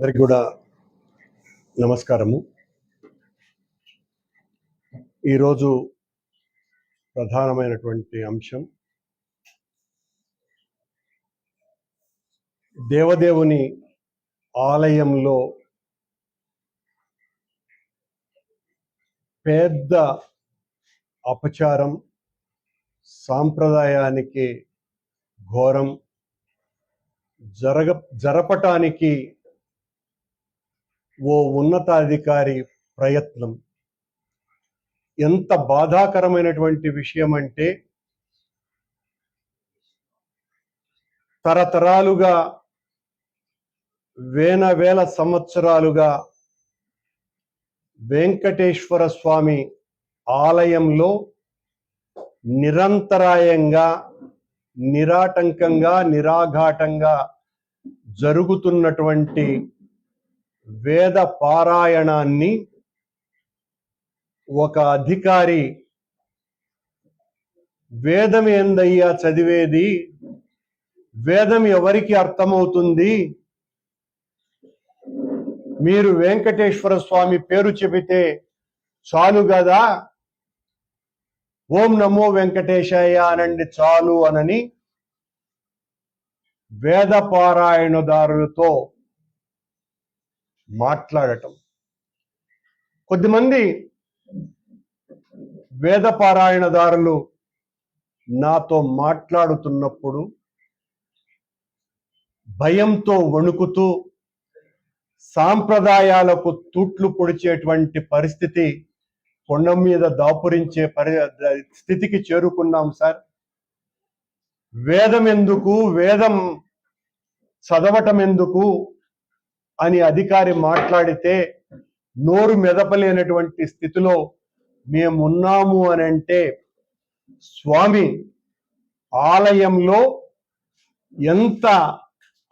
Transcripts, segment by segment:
అందరికి కూడా నమస్కారము. ఈరోజు ప్రధానమైనటువంటి అంశం దేవదేవుని ఆలయంలో పెద్ద అపచారం సాంప్రదాయానికి ఘోరం జరగ జరపటానికి ఓ ఉన్నతాధికారి ప్రయత్నం. ఎంత బాధాకరమైనటువంటి విషయం అంటే తరతరాలుగా వేల వేల సంవత్సరాలుగా వెంకటేశ్వర స్వామి ఆలయంలో నిరంతరాయంగా నిరాటంకంగా నిరాఘాటంగా జరుగుతున్నటువంటి వేద పారాయణాన్ని ఒక అధికారి వేదం ఏందయ్యా చదివేది? వేదం ఎవరికి అర్థమవుతుంది? మీరు వెంకటేశ్వర స్వామి పేరు చెబితే చాలు కదా ఓం నమో వెంకటేశాయ అనండి చాలు అనని వేద పారాయణదారులతో మాట్లాడటం. కొద్దిమంది వేద పారాయణదారులు నాతో మాట్లాడుతున్నప్పుడు భయంతో వణుకుతూ సాంప్రదాయాలకు తూట్లు పొడిచేటువంటి పరిస్థితి కొండ మీద దాపురించే పరి స్థితికి చేరుకున్నాం సార్. వేదం ఎందుకు వేదం చదవటం ఎందుకు అని అధికారి మాట్లాడితే నోరు మెదపలేనటువంటి స్థితిలో మేమున్నాము అని అంటే స్వామి ఆలయంలో ఎంత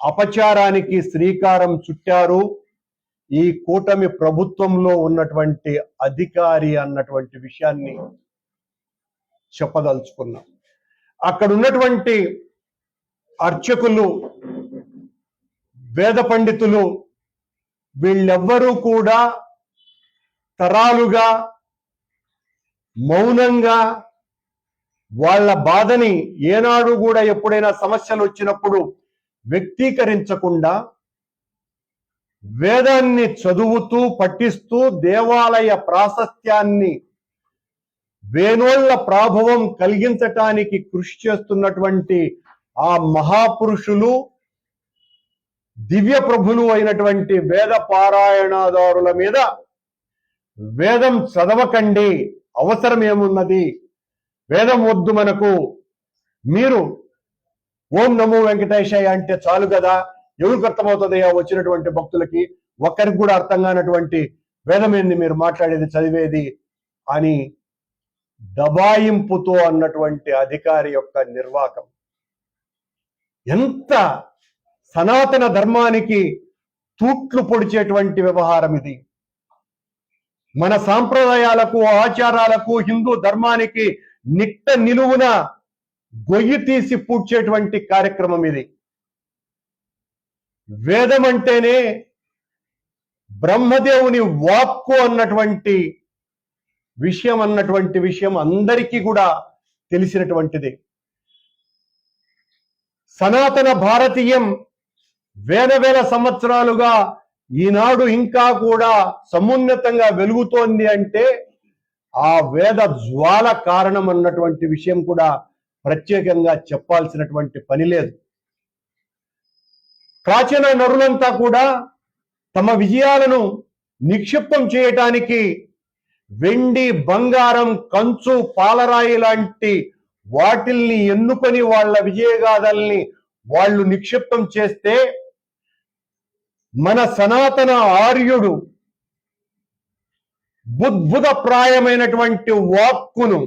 అపచారానికి శ్రీకారం చుట్టారు? ఈ కూటమి ప్రభుత్వంలో ఉన్నటువంటి అధికారి అన్నటువంటి విషయాన్ని చెప్పదలుచుకున్నాం. అక్కడ ఉన్నటువంటి అర్చకులు వేద పండితులు వీళ్ళెవ్వరూ కూడా తరాలుగా మౌనంగా వాళ్ళ బాధని ఏనాడు కూడా ఎప్పుడైనా సమస్యలు వచ్చినప్పుడు వ్యక్తీకరించకుండా వేదాన్ని చదువుతూ పఠిస్తూ దేవాలయ ప్రాశస్త్యాన్ని వేనోళ్ళ ప్రాభవం కలిగించటానికి కృషి చేస్తున్నటువంటి ఆ మహాపురుషులు దివ్య ప్రభులు అయినటువంటి వేద పారాయణదారుల మీద వేదం చదవకండి. అవసరం ఏమున్నది? వేదం వద్దు మనకు. మీరు ఓం నమో వెంకటేశయ్య అంటే చాలు కదా? ఎవరికి అర్థమవుతుంది వచ్చినటువంటి భక్తులకి ఒక్కరికి కూడా అర్థం కానటువంటి వేదం ఏంది? మీరు మాట్లాడేది చదివేది అని దబాయింపుతో అన్నటువంటి అధికారి యొక్క నిర్వాకం. ఎంత సనాతన ధర్మానికి తూట్లు పొడిచేటువంటి వ్యవహారం ఇది. మన సాంప్రదాయాలకు ఆచారాలకు హిందూ ధర్మానికి నిట్ట నిలువున గొయ్యి తీసి పూడ్చేటువంటి కార్యక్రమం ఇది. వేదం అంటేనే బ్రహ్మదేవుని వాక్కు అన్నటువంటి విషయం అన్నటువంటి విషయం అందరికీ కూడా తెలిసినటువంటిది. సనాతన భారతీయం వేల వేల సంవత్సరాలుగా ఈనాడు ఇంకా కూడా సమున్నతంగా వెలుగుతోంది అంటే ఆ వేద జ్వాల కారణం అన్నటువంటి విషయం కూడా ప్రత్యేకంగా చెప్పాల్సినటువంటి పని లేదు. ప్రాచీన నరులంతా కూడా తమ విజయాలను నిక్షిప్తం చేయటానికి వెండి బంగారం కంచు పాలరాయి లాంటి వాటిల్ని ఎన్నుకొని వాళ్ళ విజయగాథల్ని వాళ్ళు నిక్షిప్తం చేస్తే మన సనాతన ఆర్యుడు బుద్భుతప్రాయమైనటువంటి వాక్కును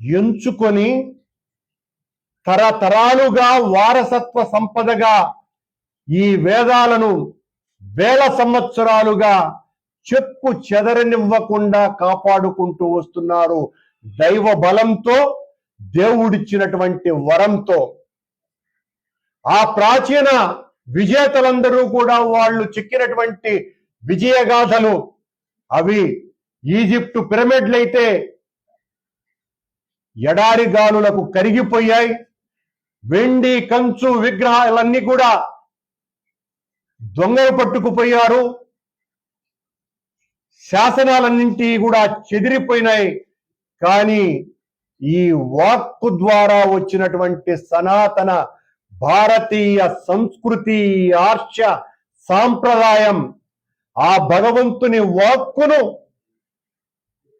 ఎంచుకొని తరతరాలుగా వారసత్వ సంపదగా ఈ వేదాలను వేల సంవత్సరాలుగా చెక్కు చెదరనివ్వకుండా కాపాడుకుంటూ వస్తున్నారు. దైవ బలంతో దేవుడిచ్చినటువంటి వరంతో. ఆ ప్రాచీన విజేతలందరూ కూడా వాళ్ళు చిక్కినటువంటి విజయగాథలు. అవి ఈజిప్టు పిరమిడ్లైతే ఎడారి గాలులకు కరిగిపోయాయి. వెండి కంచు విగ్రహాలన్నీ కూడా దొంగలు పట్టుకుపోయారు. శాసనాలన్నింటి కూడా చెదిరిపోయినాయి. కానీ ఈ వాక్కు ద్వారా వచ్చినటువంటి సనాతన భారతీయ సంస్కృతి ఆర్ష సాంప్రదాయం ఆ భగవంతుని వాక్కును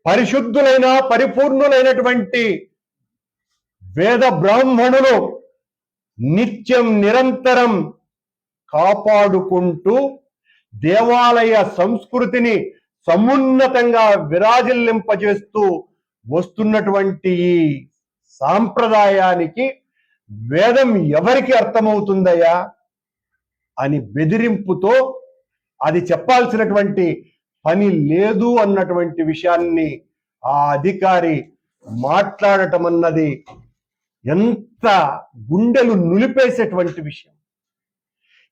పరిశుద్ధులైన పరిపూర్ణులైనటువంటి వేద బ్రాహ్మణులు నిత్యం నిరంతరం కాపాడుకుంటూ దేవాలయ సంస్కృతిని సమున్నతంగా విరాజిల్లింపజేస్తూ వస్తున్నటువంటి ఈ సాంప్రదాయానికి వేదం ఎవరికి అర్థమవుతుందయ్యా? అని బెదిరింపుతో అది చెప్పాల్సినటువంటి పని లేదు అన్నటువంటి విషయాన్ని ఆ అధికారి మాట్లాడటం అన్నది ఎంత గుండెలు నులిపేసేటువంటి విషయం.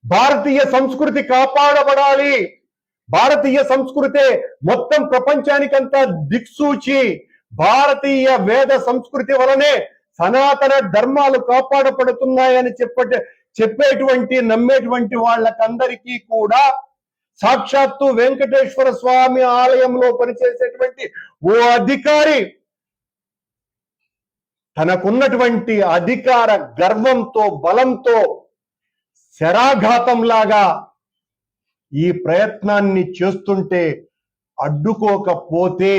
భారతీయ సంస్కృతి కాపాడబడాలి. భారతీయ సంస్కృతే మొత్తం ప్రపంచానికంతా దిక్సూచి భారతీయ వేద సంస్కృతి వలనే సనాతన ధర్మాలు కాపాడబడుతున్నాయని చెప్పట చెప్పేటువంటి నమ్మేటువంటి వాళ్ళకందరికీ కూడా సాక్షాత్తు వెంకటేశ్వర స్వామి ఆలయంలో పనిచేసేటువంటి ఓ అధికారి తనకున్నటువంటి అధికార గర్వంతో బలంతో శరాఘాతంలాగా ఈ ప్రయత్నాన్ని చేస్తుంటే అడ్డుకోకపోతే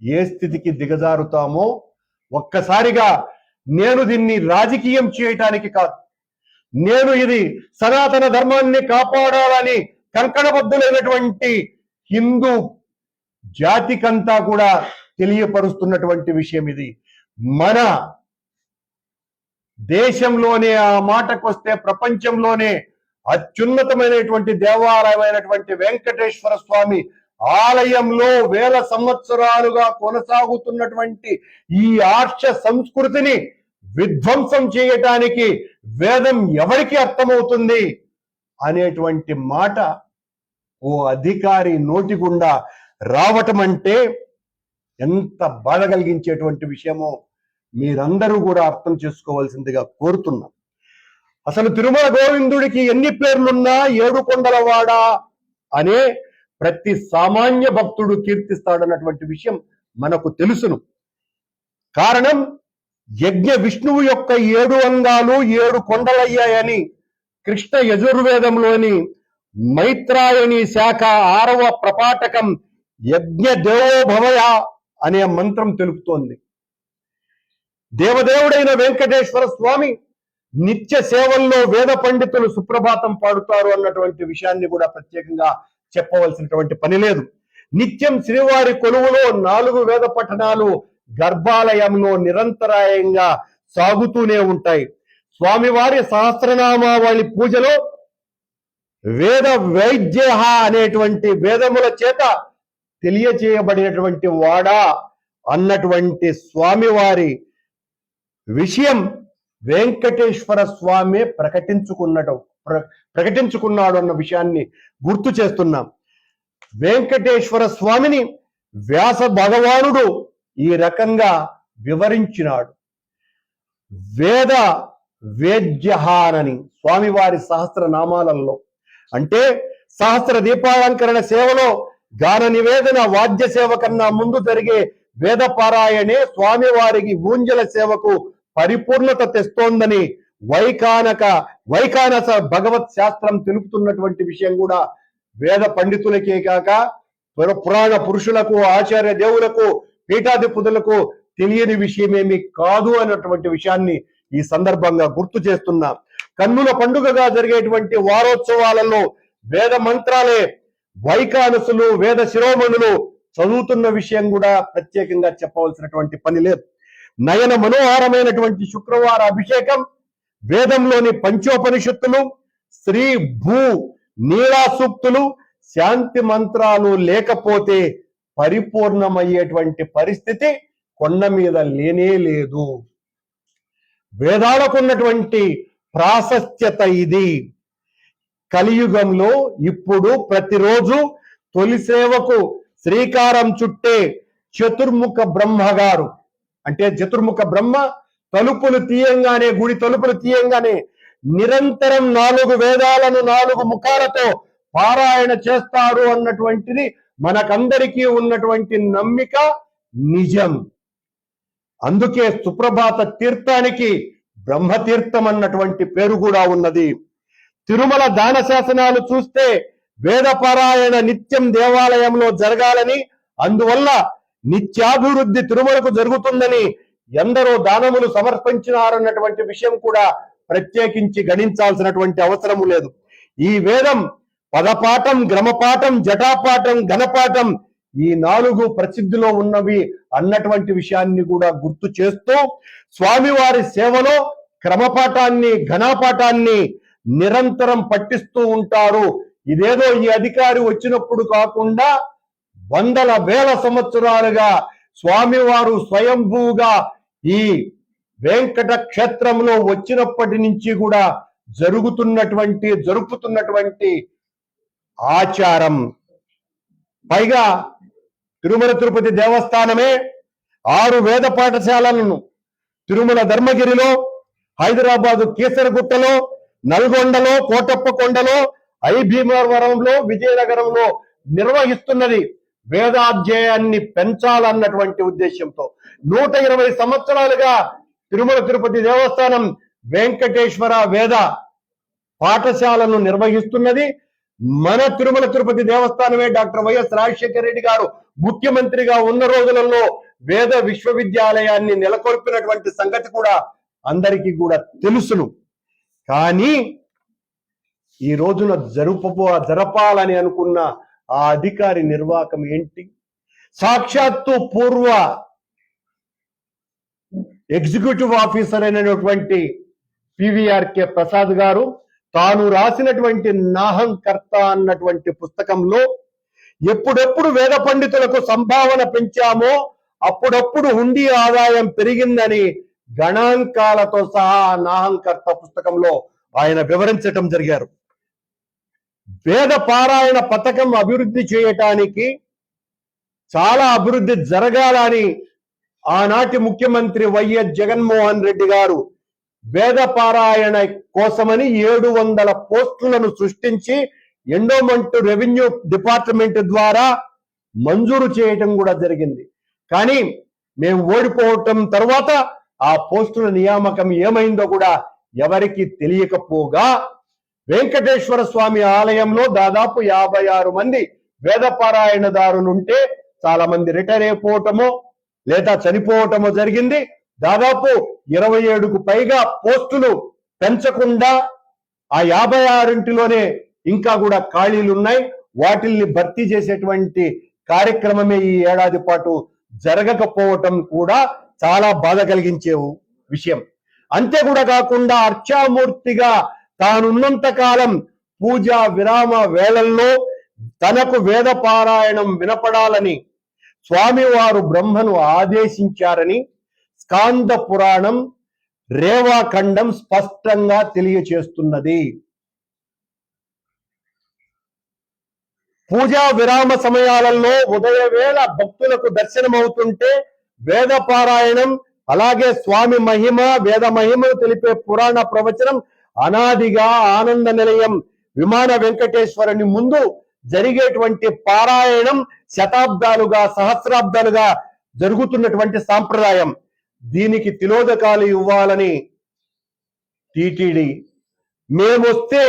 ఏ స్థితికి దిగజారుతామో ఒక్కసారిగా నేను దీన్ని రాజకీయం చేయటానికి కాదు. నేను ఇది సనాతన ధర్మాన్ని కాపాడాలని కంకణబద్ధులైనటువంటి హిందూ జాతికంతా కూడా తెలియపరుస్తున్నటువంటి విషయం ఇది. మన దేశంలోనే ఆ మాటకు వస్తే ప్రపంచంలోనే అత్యున్నతమైనటువంటి దేవాలయమైనటువంటి వెంకటేశ్వర స్వామి ఆలయంలో వేల సంవత్సరాలుగా కొనసాగుతున్నటువంటి ఈ ఆర్ష సంస్కృతిని విధ్వంసం చేయటానికి వేదం ఎవరికి అర్థమవుతుంది అనేటువంటి మాట ఓ అధికారి నోటి గుండా రావటం అంటే ఎంత బాధ కలిగించేటువంటి విషయమో మీరందరూ కూడా అర్థం చేసుకోవాల్సిందిగా కోరుతున్నాం. అసలు తిరుమల గోవిందుడికి ఎన్ని పేర్లున్నా ఏడు కొండలవాడ అనే ప్రతి సామాన్య భక్తుడు కీర్తిస్తాడన్నటువంటి విషయం మనకు తెలుసును. కారణం యజ్ఞ విష్ణువు యొక్క ఏడు అంగాలు ఏడు కొండలయ్యాయని కృష్ణ యజుర్వేదంలోని మైత్రాయణి శాఖ ఆరవ ప్రపాఠకం యజ్ఞ దేవోభవయ అనే మంత్రం తెలుపుతోంది. దేవదేవుడైన వెంకటేశ్వర స్వామి నిత్య సేవల్లో వేద పండితులు సుప్రభాతం పాడుతారు అన్నటువంటి విషయాన్ని కూడా ప్రత్యేకంగా చెప్పవలసినటువంటి పని లేదు. నిత్యం శ్రీవారి కొలువులో నాలుగు వేద పఠనాలు గర్భాలయంలో నిరంతరాయంగా సాగుతూనే ఉంటాయి. స్వామివారి సహస్రనామావళి పూజలో వేద వైద్యహ అనేటువంటి వేదముల చేత తెలియచేయబడినటువంటి వాడా అన్నటువంటి స్వామివారి విషయం వెంకటేశ్వర స్వామి ప్రకటించుకున్నటం. ప్రకటించుకున్నాడు అన్న విషయాన్ని గుర్తు చేస్తున్నాం. వెంకటేశ్వర స్వామిని వ్యాస భగవానుడు ఈ రకంగా వివరించినాడు. వేద వేద్యహానని స్వామివారి సహస్ర నామాలలో అంటే సహస్ర దీపాలంకరణ సేవలో గాన నివేదన వాద్య సేవ కన్నా ముందు జరిగే వేద పారాయణే స్వామివారికి ఊంజల సేవకు పరిపూర్ణత తెస్తోందని వైకానక వైకానస భగవత్ శాస్త్రం తెలుపుతున్నటువంటి విషయం కూడా వేద పండితులకే కాక పుర- పురాణ పురుషులకు ఆచార్య దేవులకు పీఠాధిపతులకు తెలియని విషయమేమి కాదు అన్నటువంటి విషయాన్ని ఈ సందర్భంగా గుర్తు చేస్తున్నా. కన్నుల పండుగగా జరిగేటువంటి వారోత్సవాలలో వేద మంత్రాలే వైకానసులు వేద శిరోమణులు చదువుతున్న విషయం కూడా ప్రత్యేకంగా చెప్పవలసినటువంటి పని లేదు. నయన మనోహరమైనటువంటి శుక్రవార అభిషేకం వేదంలోని పంచోపనిషత్తులు శ్రీ భూ నీలాసూక్తులు శాంతి మంత్రాలు లేకపోతే పరిపూర్ణమయ్యేటువంటి పరిస్థితి కొండ మీద లేనే లేదు. వేదాలకు ఉన్నటువంటి ప్రాశస్త్యత ఇది. కలియుగంలో ఇప్పుడు ప్రతిరోజు తొలి సేవకు శ్రీకారం చుట్టే చతుర్ముఖ బ్రహ్మ గారు అంటే చతుర్ముఖ బ్రహ్మ తలుపులు తీయంగానే గుడి తలుపులు తీయంగానే నిరంతరం నాలుగు వేదాలను నాలుగు ముఖాలతో పారాయణ చేస్తారు అన్నటువంటిది మనకందరికీ ఉన్నటువంటి నమ్మిక నిజం. అందుకే సుప్రభాత తీర్థానికి బ్రహ్మతీర్థం అన్నటువంటి పేరు కూడా ఉన్నది. తిరుమల దాన శాసనాలు చూస్తే వేదపారాయణ నిత్యం దేవాలయంలో జరగాలని అందువల్ల నిత్యాభివృద్ధి తిరుమలకు జరుగుతుందని ఎందరో దానములు సమర్పించినారన్నటువంటి విషయం కూడా ప్రత్యేకించి గణించాల్సినటువంటి అవసరము లేదు. ఈ వేదం పదపాఠం గ్రమపాఠం జటాపాఠం ఘనపాఠం ఈ నాలుగు ప్రసిద్ధిలో ఉన్నవి అన్నటువంటి విషయాన్ని కూడా గుర్తు చేస్తూ స్వామివారి సేవలో క్రమపాఠాన్ని ఘనపాఠాన్ని నిరంతరం పట్టిస్తూ ఉంటారు. ఇదేదో ఈ అధికారి వచ్చినప్పుడు కాకుండా వందల వేల సంవత్సరాలుగా స్వామివారు స్వయంభూగా ఈ వెంకట క్షేత్రంలో వచ్చినప్పటి నుంచి కూడా జరుగుతున్నటువంటి జరుపుతున్నటువంటి ఆచారం. పైగా తిరుమల తిరుపతి దేవస్థానమే ఆరు వేద పాఠశాలలను తిరుమల ధర్మగిరిలో హైదరాబాదు కేసరగుట్టలో నల్గొండలో కోటప్పకొండలో ఐ భీమవరంలో విజయనగరంలో నిర్వహిస్తున్నది. వేదాధ్యాయాన్ని పెంచాలన్నటువంటి ఉద్దేశంతో నూట ఇరవై సంవత్సరాలుగా తిరుమల తిరుపతి దేవస్థానం వెంకటేశ్వర వేద పాఠశాలను నిర్వహిస్తున్నది. మన తిరుమల తిరుపతి దేవస్థానమే డాక్టర్ వైఎస్ రాజశేఖర రెడ్డి గారు ముఖ్యమంత్రిగా ఉన్న రోజులలో వేద విశ్వవిద్యాలయాన్ని నెలకొల్పినటువంటి సంగతి కూడా అందరికీ కూడా తెలుసును. కానీ ఈ రోజున జరుపబో జరపాలని అనుకున్న ఆ అధికారి నిర్వాహకం ఏంటి? సాక్షాత్తు పూర్వ ఎగ్జిక్యూటివ్ ఆఫీసర్ అయినటువంటి పివిఆర్కే ప్రసాద్ గారు తాను రాసినటువంటి నాహంకర్త అన్నటువంటి పుస్తకంలో ఎప్పుడెప్పుడు వేద పండితులకు సంభావన పెంచామో అప్పుడప్పుడు హుండీ ఆదాయం పెరిగిందని గణాంకాలతో సహా నాహంకర్త పుస్తకంలో ఆయన వివరించటం జరిగారు. వేద పారాయణ పథకం అభివృద్ధి చేయటానికి చాలా అభివృద్ధి జరగాలని ఆనాటి ముఖ్యమంత్రి వైఎస్ జగన్మోహన్ రెడ్డి గారు వేద పారాయణ కోసమని ఏడు వందల పోస్టులను సృష్టించి ఎండోమెంట్ రెవెన్యూ డిపార్ట్మెంట్ ద్వారా మంజూరు చేయటం కూడా జరిగింది. కానీ మేము ఓడిపోవటం తర్వాత ఆ పోస్టుల నియామకం ఏమైందో కూడా ఎవరికి తెలియకపోగా వెంకటేశ్వర స్వామి ఆలయంలో దాదాపు యాభై ఆరు మంది వేద పారాయణదారులుంటే చాలా మంది రిటైర్ అయిపోవటమో లేదా చనిపోవటమో జరిగింది. దాదాపు ఇరవై ఏడుకు పైగా పోస్టులు పెంచకుండా ఆ యాభై ఆరింటిలోనే ఇంకా కూడా ఖాళీలు ఉన్నాయి వాటిల్ని భర్తీ చేసేటువంటి కార్యక్రమమే ఈ ఏడాది పాటు జరగకపోవటం కూడా చాలా బాధ కలిగించే విషయం. అంతే కూడా కాకుండా అర్చామూర్తిగా తానున్నంత కాలం పూజా విరామ వేళల్లో తనకు వేద పారాయణం వినపడాలని స్వామివారు బ్రహ్మను ఆదేశించారని స్కాంద పురాణం రేవాఖండం స్పష్టంగా తెలియచేస్తున్నది. పూజా విరామ సమయాలలో ఉదయవేళ భక్తులకు దర్శనమవుతుంటే వేద పారాయణం అలాగే స్వామి మహిమ వేద మహిమను తెలిపే పురాణ ప్రవచనం అనాదిగా ఆనంద నిలయం విమాన వెంకటేశ్వరుని ముందు జరిగేటువంటి పారాయణం శతాబ్దాలుగా సహస్రాబ్దాలుగా జరుగుతున్నటువంటి సాంప్రదాయం. దీనికి తిలోదకాలు ఇవ్వాలని టిటిడి మేమొస్తే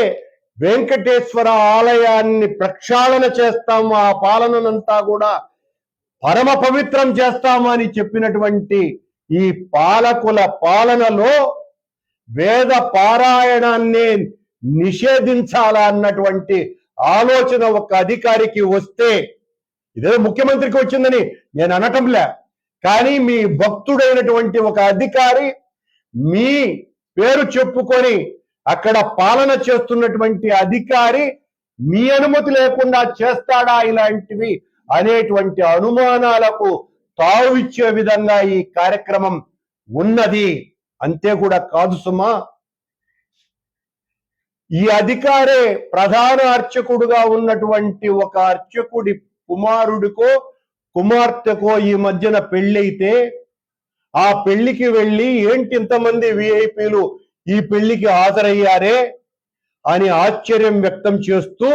వెంకటేశ్వర ఆలయాన్ని ప్రక్షాళన చేస్తాము ఆ పాలననంతా కూడా పరమ పవిత్రం చేస్తామని చెప్పినటువంటి ఈ పాలకుల పాలనలో వేద పారాయణాన్ని నిషేధించాలా అన్నటువంటి ఆలోచన ఒక అధికారికి వస్తే ఇదేదో ముఖ్యమంత్రికి వచ్చిందని నేను అనటంలే. కానీ మీ భక్తుడైనటువంటి ఒక అధికారి మీ పేరు చెప్పుకొని అక్కడ పాలన చేస్తున్నటువంటి అధికారి మీ అనుమతి లేకుండా చేస్తాడా ఇలాంటివి అనేటువంటి అనుమానాలకు తావిచ్చే విధంగా ఈ కార్యక్రమం ఉన్నది. అంతే కూడా కాదు సుమా. ఈ అధికారే ప్రధాన అర్చకుడుగా ఉన్నటువంటి ఒక అర్చకుడి కుమారుడికో కుమార్తెకో ఈ మధ్యన పెళ్ళైతే ఆ పెళ్ళికి వెళ్ళి ఏంటి ఇంతమంది విఐపీలు ఈ పెళ్ళికి హాజరయ్యారే అని ఆశ్చర్యం వ్యక్తం చేస్తూ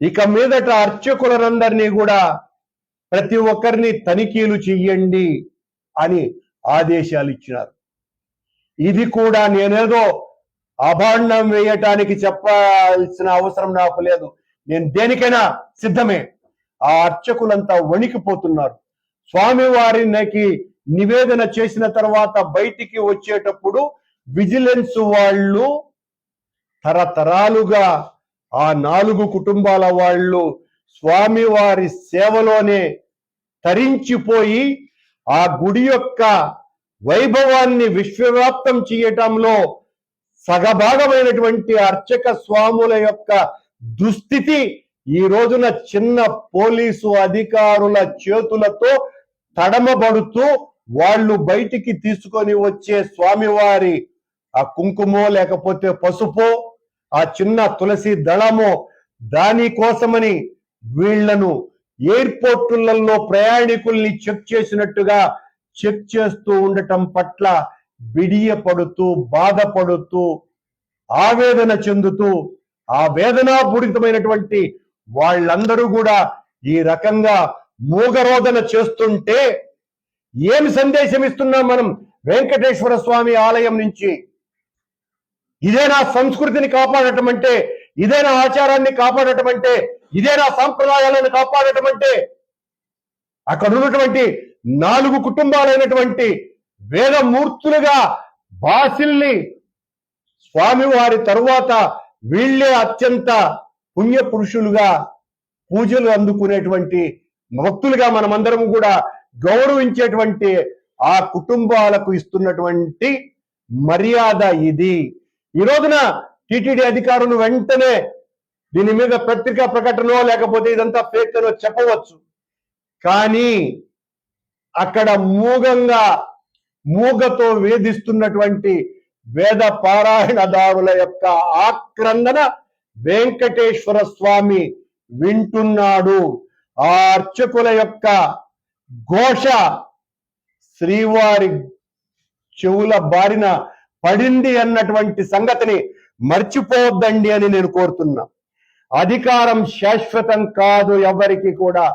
ఇక మీదట అర్చకులందరినీ కూడా ప్రతి ఒక్కరిని తనిఖీలు చెయ్యండి అని ఆదేశాలు ఇచ్చినారు. ఇది కూడా నేనేదో అభాండం వేయటానికి చెప్పాల్సిన అవసరం నాకు లేదు. నేను దేనికైనా సిద్ధమే. ఆ అర్చకులంతా వణికిపోతున్నారు. స్వామి వారికి నివేదన చేసిన తర్వాత బయటికి వచ్చేటప్పుడు విజిలెన్స్ వాళ్ళు తరతరాలుగా ఆ నాలుగు కుటుంబాల వాళ్ళు స్వామివారి సేవలోనే తరించిపోయి ఆ గుడి యొక్క వైభవాన్ని విశ్వవ్యాప్తం చేయటంలో సగభాగమైనటువంటి అర్చక స్వాముల యొక్క దుస్థితి ఈ రోజున చిన్న పోలీసు అధికారుల చేతులతో తడమబడుతూ వాళ్ళు బయటికి తీసుకొని వచ్చే స్వామివారి ఆ కుంకుమో లేకపోతే పసుపో ఆ చిన్న తులసి దళమో దాని కోసమని వీళ్ళను ఎయిర్పోర్టులలో ప్రయాణికుల్ని చెక్ చేసినట్టుగా చెక్ చేస్తూ ఉండటం పట్ల బిడియపడుతూ బాధపడుతూ ఆవేదన చెందుతూ ఆ వేదనాపూరితమైనటువంటి వాళ్ళందరూ కూడా ఈ రకంగా మూగరోదన చేస్తుంటే ఏమి సందేశం ఇస్తున్నాం మనం వెంకటేశ్వర స్వామి ఆలయం నుంచి? ఇదే నా సంస్కృతిని కాపాడటం అంటే ఇదేనా ఆచారాన్ని కాపాడటం అంటే ఇదేనా సాంప్రదాయాలను కాపాడటం అంటే అక్కడ ఉన్నటువంటి నాలుగు కుటుంబాలైనటువంటి వేదమూర్తులుగా బాసిల్ని స్వామివారి తరువాత వీళ్ళే అత్యంత పుణ్య పురుషులుగా పూజలు అందుకునేటువంటి భక్తులుగా మనమందరం కూడా గౌరవించేటువంటి ఆ కుటుంబాలకు ఇస్తున్నటువంటి మర్యాద ఇది. ఈ రోజున టిటిడి అధికారులు వెంటనే దీని మీద పత్రికా ప్రకటన లేకపోతే ఇదంతా ఫేక్ చెప్పవచ్చు. కానీ అక్కడ మూగంగా మూగతో వేధిస్తున్నటువంటి వేద పారాయణదారుల యొక్క ఆక్రందన వెంకటేశ్వర స్వామి వింటున్నాడు. ఆ అర్చకుల యొక్క ఘోష శ్రీవారి చెవుల బారిన పడింది అన్నటువంటి సంగతిని మర్చిపోవద్దండి అని నేను కోరుతున్నా. అధికారం శాశ్వతం కాదు ఎవరికి కూడా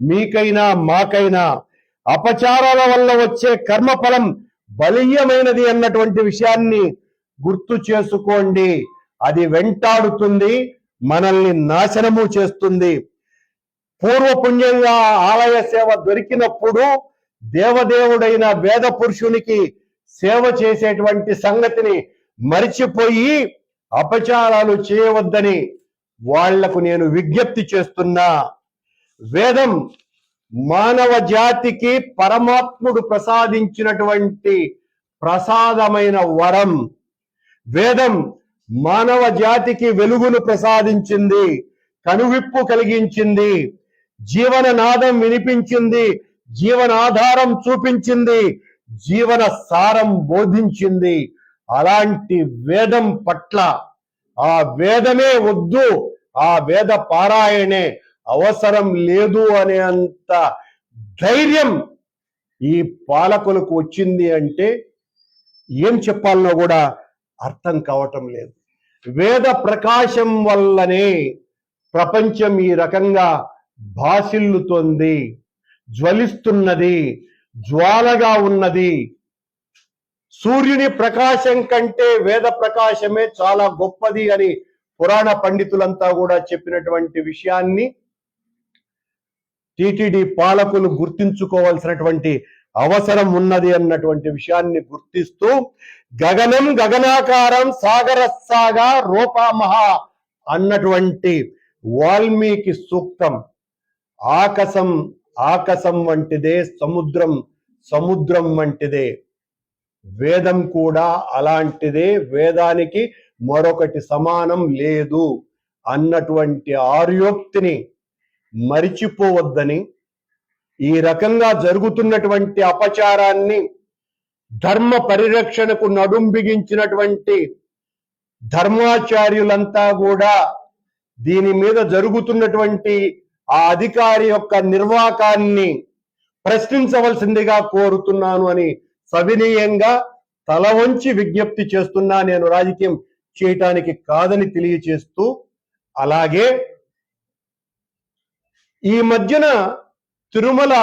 మీకైనా మాకైనా. అపచారాల వల్ల వచ్చే కర్మఫలం బలీయమైనది అన్నటువంటి విషయాన్ని గుర్తు చేసుకోండి. అది వెంటాడుతుంది మనల్ని నాశనము చేస్తుంది. పూర్వపుణ్యంగా ఆలయ సేవ దొరికినప్పుడు దేవదేవుడైన వేద పురుషునికి సేవ చేసేటువంటి సంగతిని మరిచిపోయి అపచారాలు చేయవద్దని వాళ్ళకు నేను విజ్ఞప్తి చేస్తున్నా. వేదం మానవ జాతికి పరమాత్ముడు ప్రసాదించినటువంటి ప్రసాదమైన వరం. వేదం మానవ జాతికి వెలుగును ప్రసాదించింది కనువిప్పు కలిగించింది జీవననాదం వినిపించింది జీవనాధారం చూపించింది జీవన సారం బోధించింది. అలాంటి వేదం పట్ల ఆ వేదమే వద్దు ఆ వేద పారాయణే అవసరం లేదు అనే అంత ధైర్యం ఈ పాలకులకు వచ్చింది అంటే ఏం చెప్పాలనో కూడా అర్థం కావటం లేదు. వేద ప్రకాశం వల్లనే ప్రపంచం ఈ రకంగా భాసిల్లుతోంది జ్వలిస్తున్నది జ్వాలగా ఉన్నది. సూర్యుని ప్రకాశం కంటే వేద ప్రకాశమే చాలా గొప్పది అని పురాణ పండితులంతా కూడా చెప్పినటువంటి విషయాన్ని టిటిడి పాలకులు గుర్తించుకోవాల్సినటువంటి అవసరం ఉన్నది అన్నటువంటి విషయాన్ని గుర్తిస్తూ గగనం గగనాకారం సాగర సాగా రూపామహ అన్నటువంటి వాల్మీకి సూక్తం. ఆకాశం ఆకాశం వంటిదే సముద్రం సముద్రం వంటిదే. వేదం కూడా అలాంటిదే వేదానికి మరొకటి సమానం లేదు అన్నటువంటి ఆర్యోక్తిని మరిచిపోవద్దని ఈ రకంగా జరుగుతున్నటువంటి అపచారాన్ని ధర్మ పరిరక్షణకు నడుం బిగించినటువంటి ధర్మాచార్యులంతా కూడా దీని మీద జరుగుతున్నటువంటి ఆ అధికారి యొక్క నిర్వాకాన్ని ప్రశ్నించవలసిందిగా కోరుతున్నాను అని సవినీయంగా తల వంచి విజ్ఞప్తి చేస్తున్నా నేను రాజకీయం చేయటానికి కాదని తెలియచేస్తూ అలాగే ఈ మధ్యన తిరుమల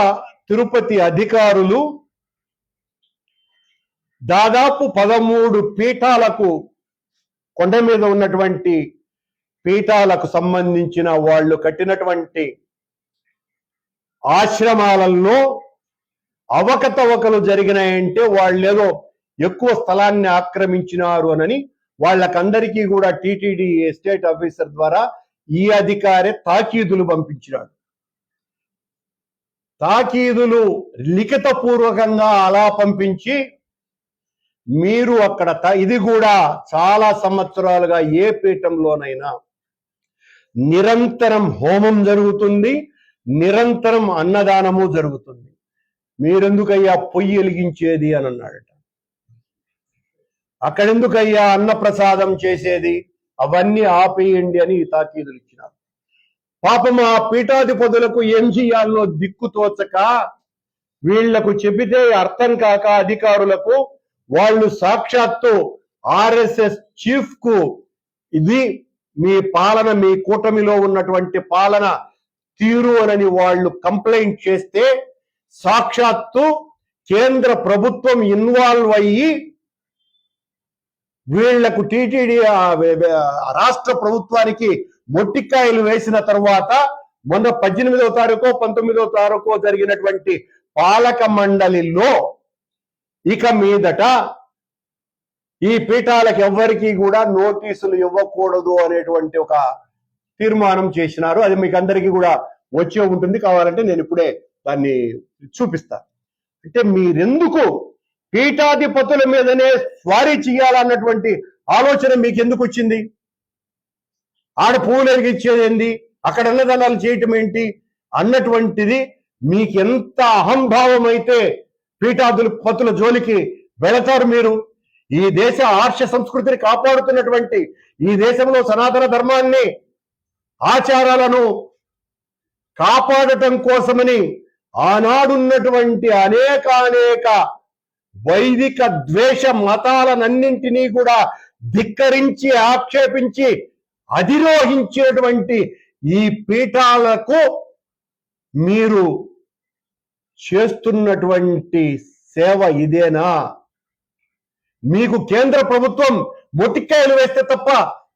తిరుపతి అధికారులు దాదాపు పదమూడు పీఠాలకు కొండ మీద ఉన్నటువంటి పీఠాలకు సంబంధించిన వాళ్ళు కట్టినటువంటి ఆశ్రమాలలో అవకతవకలు జరిగినాయంటే వాళ్ళేదో ఎక్కువ స్థలాన్ని ఆక్రమించినారు అనని వాళ్ళకందరికీ కూడా టిటిడి ఎస్టేట్ ఆఫీసర్ ద్వారా ఈ అధికారి తాకీదులు పంపించినాడు. తాకీదులు లిఖిత పూర్వకంగా అలా పంపించి మీరు అక్కడ ఇది కూడా చాలా సంవత్సరాలుగా ఏ పీఠంలోనైనా నిరంతరం హోమం జరుగుతుంది నిరంతరం అన్నదానము జరుగుతుంది. మీరెందుకయ్యా పొయ్యి వెలిగించేది అని అన్నాడట. అక్కడెందుకయ్యా అన్నప్రసాదం చేసేది? అవన్నీ ఆపేయండి అని ఈ తాకీదులు పాపం ఆ పీఠాధిపతులకు ఏం చేయాలో దిక్కు తోచక వీళ్ళకు చెబితే అర్థం కాక అధికారులకు వాళ్ళు సాక్షాత్తు ఆర్ఎస్ఎస్ చీఫ్కు ఇది మీ పాలన మీ కూటమిలో ఉన్నటువంటి పాలన తీరు అనని వాళ్ళు కంప్లైంట్ చేస్తే సాక్షాత్తు కేంద్ర ప్రభుత్వం ఇన్వాల్వ్ అయ్యి వీళ్ళకు టీటీడీ రాష్ట్ర ప్రభుత్వానికి మొట్టికాయలు వేసిన తర్వాత మొన్న పద్దెనిమిదవ తారీఖు పంతొమ్మిదవ తారీఖు జరిగినటువంటి పాలక మండలిలో ఇక మీదట ఈ పీఠాలకు ఎవ్వరికీ కూడా నోటీసులు ఇవ్వకూడదు అనేటువంటి ఒక తీర్మానం చేసినారు. అది మీకు అందరికీ కూడా వచ్చే ఉంటుంది. కావాలంటే నేను ఇప్పుడే దాన్ని చూపిస్తాను అంటే మీరెందుకు పీఠాధిపతుల మీదనే స్వారీ చేయాలన్నటువంటి ఆలోచన మీకు ఎందుకు వచ్చింది? ఆడ పువ్వులు ఎరిగిచ్చేది ఏంది? అక్కడ అన్నదానాలు చేయటం ఏంటి? అన్నటువంటిది మీకు ఎంత అహంభావం అయితే పీఠాధిపతుల జోలికి వెళతారు మీరు. ఈ దేశ ఆర్ష సంస్కృతిని కాపాడుతున్నటువంటి ఈ దేశంలో సనాతన ధర్మాన్ని ఆచారాలను కాపాడటం కోసమని ఆనాడున్నటువంటి అనేక అనేక వైదిక ద్వేష మతాలనన్నింటినీ కూడా ధిక్కరించి ఆక్షేపించి అధిరోహించేటువంటి ఈ పీఠాలకు మీరు చేస్తున్నటువంటి సేవ ఇదేనా? మీకు కేంద్ర ప్రభుత్వం మొటిక్కాయలు వేస్తే తప్ప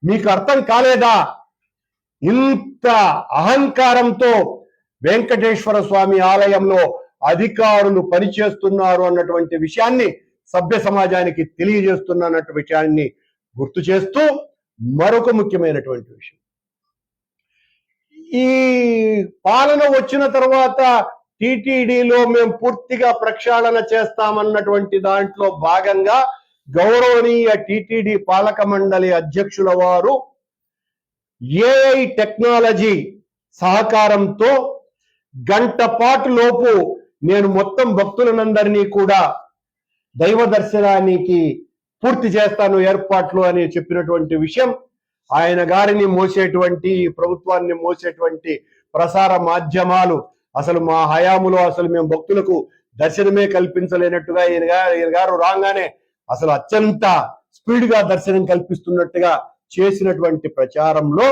మీకు అర్థం కాలేదా? ఇంత అహంకారంతో వెంకటేశ్వర స్వామి ఆలయంలో అధికారులు పనిచేస్తున్నారు అన్నటువంటి విషయాన్ని సభ్య సమాజానికి తెలియజేస్తున్నటువంటి విషయాన్ని గుర్తు చేస్తూ మరొక ముఖ్యమైనటువంటి విషయం. ఈ పాలన వచ్చిన తర్వాత టీటీడీలో మేము పూర్తిగా ప్రక్షాళన చేస్తామన్నటువంటి దాంట్లో భాగంగా గౌరవనీయ టీటీడీ పాలక మండలి అధ్యక్షుల వారు ఏఐ టెక్నాలజీ సహకారంతో గంట పాటు లోపు నేను మొత్తం భక్తులనందరినీ కూడా దైవ దర్శనానికి పూర్తి చేస్తాను ఏర్పాట్లు అని చెప్పినటువంటి విషయం. ఆయన గారిని మోసేటువంటి ఈ ప్రభుత్వాన్ని మోసేటువంటి ప్రసార మాధ్యమాలు అసలు మా హయాములో అసలు మేము భక్తులకు దర్శనమే కల్పించలేనట్టుగా ఈయన గారు ఈయన గారు రాగానే అసలు అత్యంత స్పీడ్గా దర్శనం కల్పిస్తున్నట్టుగా చేసినటువంటి ప్రచారంలో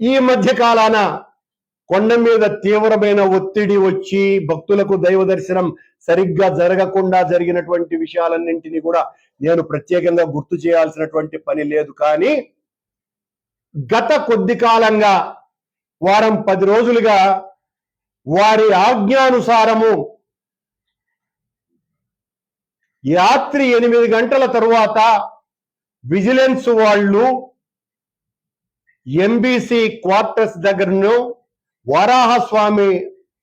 ఈ మధ్య కాలాన కొండ మీద తీవ్రమైన ఒత్తిడి వచ్చి భక్తులకు దైవ దర్శనం సరిగ్గా జరగకుండా జరిగినటువంటి విషయాలన్నింటినీ కూడా నేను ప్రత్యేకంగా గుర్తు చేయాల్సినటువంటి పని లేదు. కానీ గత కొద్ది కాలంగా వారం పది రోజులుగా వారి ఆజ్ఞానుసారము రాత్రి ఎనిమిది గంటల తరువాత విజిలెన్స్ వాళ్ళు ఎంబీసీ క్వార్టర్స్ దగ్గరను వరాహస్వామి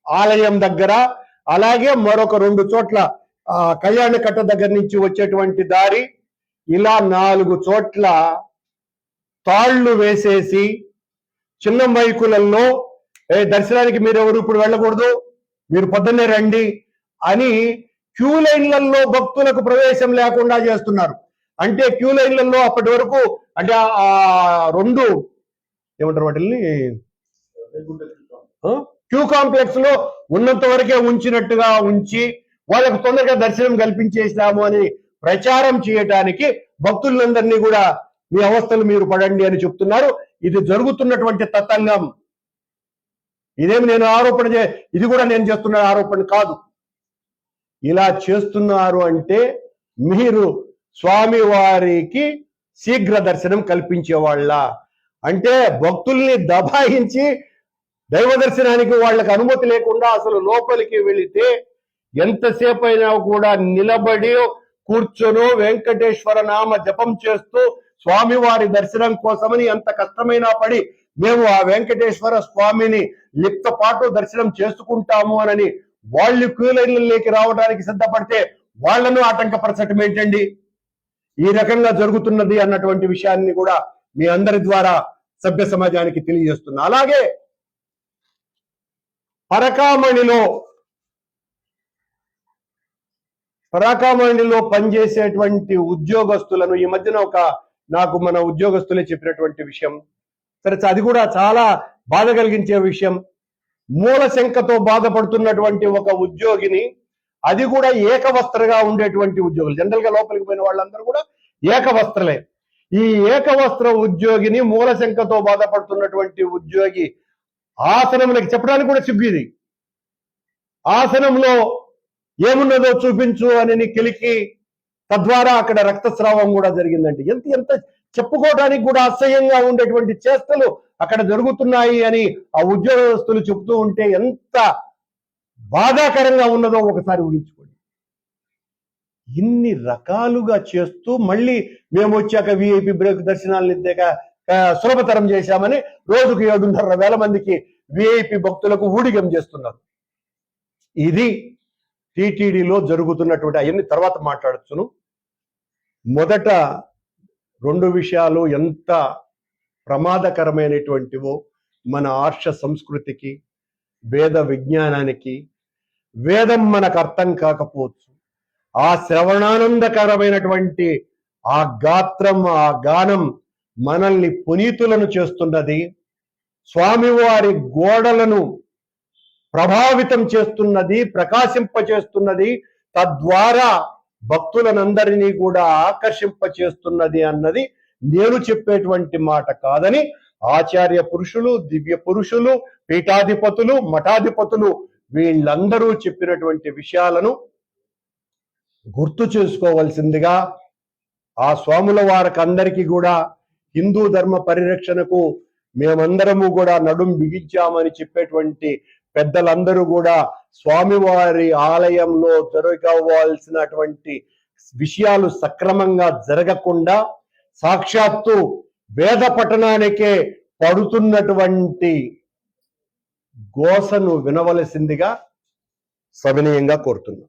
ఆలయం దగ్గర అలాగే మరొక రెండు చోట్ల కళ్యాణకట్ట దగ్గర నుంచి వచ్చేటువంటి దారి ఇలా నాలుగు చోట్ల తాళ్ళు వేసేసి చిన్న మైకులలో ఏ దర్శనానికి మీరు ఎవరు ఇప్పుడు వెళ్ళకూడదు? మీరు పొద్దున్నే రండి అని క్యూ లైన్లలో భక్తులకు ప్రవేశం లేకుండా చేస్తున్నారు. అంటే క్యూ లైన్లలో అప్పటి వరకు అంటే ఆ- ఆ రెండు ఏమంటారు వాటిని క్యూ కాంప్లెక్స్లో ఉన్నంత వరకే ఉంచినట్టుగా ఉంచి వాళ్ళకు తొందరగా దర్శనం కల్పించేసినాము అని ప్రచారం చేయటానికి భక్తులందరినీ కూడా మీ అవస్థలు మీరు పడండి అని చెప్తున్నారు. ఇది జరుగుతున్నటువంటి తతంగం. ఇదేమి నేను ఆరోపణ చే ఇది కూడా నేను చేస్తున్న ఆరోపణ కాదు. ఇలా చేస్తున్నారు అంటే మీరు స్వామి వారికి శీఘ్ర దర్శనం కల్పించే వాళ్ళ అంటే భక్తుల్ని దబాయించి దైవ దర్శనానికి వాళ్ళకి అనుమతి లేకుండా అసలు లోపలికి వెళితే ఎంతసేపు అయినా కూడా నిలబడి కూర్చొని వెంకటేశ్వర నామ జపం చేస్తూ స్వామివారి దర్శనం కోసమని ఎంత కష్టమైనా పడి మేము ఆ వెంకటేశ్వర స్వామిని లిప్త పాటు దర్శనం చేసుకుంటాము అని వాళ్ళు క్యూలైన్లలోకి రావడానికి సిద్ధపడితే వాళ్ళను ఆటంకపరచటం ఏంటండి? ఈ రకంగా జరుగుతున్నది అన్నటువంటి విషయాన్ని కూడా మీ అందరి ద్వారా సభ్య సమాజానికి తెలియజేస్తున్నా. అలాగే పరకామణిలో పరాకామణిలో పనిచేసేటువంటి ఉద్యోగస్తులను ఈ మధ్యన ఒక నాకు మన ఉద్యోగస్తులే చెప్పినటువంటి విషయం. సరే అది కూడా చాలా బాధ కలిగించే విషయం. మూల శంకతో బాధపడుతున్నటువంటి ఒక ఉద్యోగిని అది కూడా ఏకవస్త్రగా ఉండేటువంటి ఉద్యోగులు. జనరల్గా లోపలికి పోయిన వాళ్ళందరూ కూడా ఏకవస్త్రలే. ఈ ఏకవస్త్ర ఉద్యోగిని మూల శంకతో బాధపడుతున్నటువంటి ఉద్యోగి ఆసనములకి చెప్పడానికి కూడా సిగ్గు ఇది. ఆసనంలో ఏమున్నదో చూపించు అని కెలికి తద్వారా అక్కడ రక్తస్రావం కూడా జరిగిందండి. ఎంత ఎంత చెప్పుకోవడానికి కూడా అసహ్యంగా ఉండేటువంటి చేష్టలు అక్కడ జరుగుతున్నాయి అని ఆ ఉద్యోగస్తులు చెబుతూ ఉంటే ఎంత బాధాకరంగా ఉన్నదో ఒకసారి ఊహించుకోండి. ఇన్ని రకాలుగా చేస్తూ మళ్ళీ మేము వచ్చాక విఐపి బ్రేక్ దర్శనాలను ఇద్దాక సులభతరం చేశామని రోజుకు ఏడున్నర వేల మందికి విఐపి భక్తులకు ఊడిగం చేస్తున్నారు. ఇది టీటీడీలో జరుగుతున్నటువంటి అవన్నీ తర్వాత మాట్లాడచ్చును మొదట రెండు విషయాలు ఎంత ప్రమాదకరమైనటువంటివో మన ఆర్ష సంస్కృతికి వేద విజ్ఞానానికి వేదం మనకు అర్థం కాకపోవచ్చు. ఆ శ్రవణానందకరమైనటువంటి ఆ గాత్రం ఆ గానం మనల్ని పునీతులను చేస్తున్నది స్వామివారి గోడలను ప్రభావితం చేస్తున్నది ప్రకాశింపచేస్తున్నది తద్వారా భక్తులనందరినీ కూడా ఆకర్షింప చేస్తున్నది అన్నది నేను చెప్పేటువంటి మాట కాదని ఆచార్య పురుషులు దివ్య పురుషులు పీఠాధిపతులు మఠాధిపతులు వీళ్ళందరూ చెప్పినటువంటి విషయాలను గుర్తు చేసుకోవలసిందిగా ఆ స్వాముల వారికి అందరికీ కూడా హిందూ ధర్మ పరిరక్షణకు మేమందరము కూడా నడుం బిగించామని చెప్పేటువంటి పెద్దలందరూ కూడా స్వామివారి ఆలయంలో జరగవలసినటువంటి విషయాలు సక్రమంగా జరగకుండా సాక్షాత్తు వేద పఠనానికే పడుతున్నటువంటి గోసను వినవలసిందిగా సవినయంగా కోరుతున్నాం.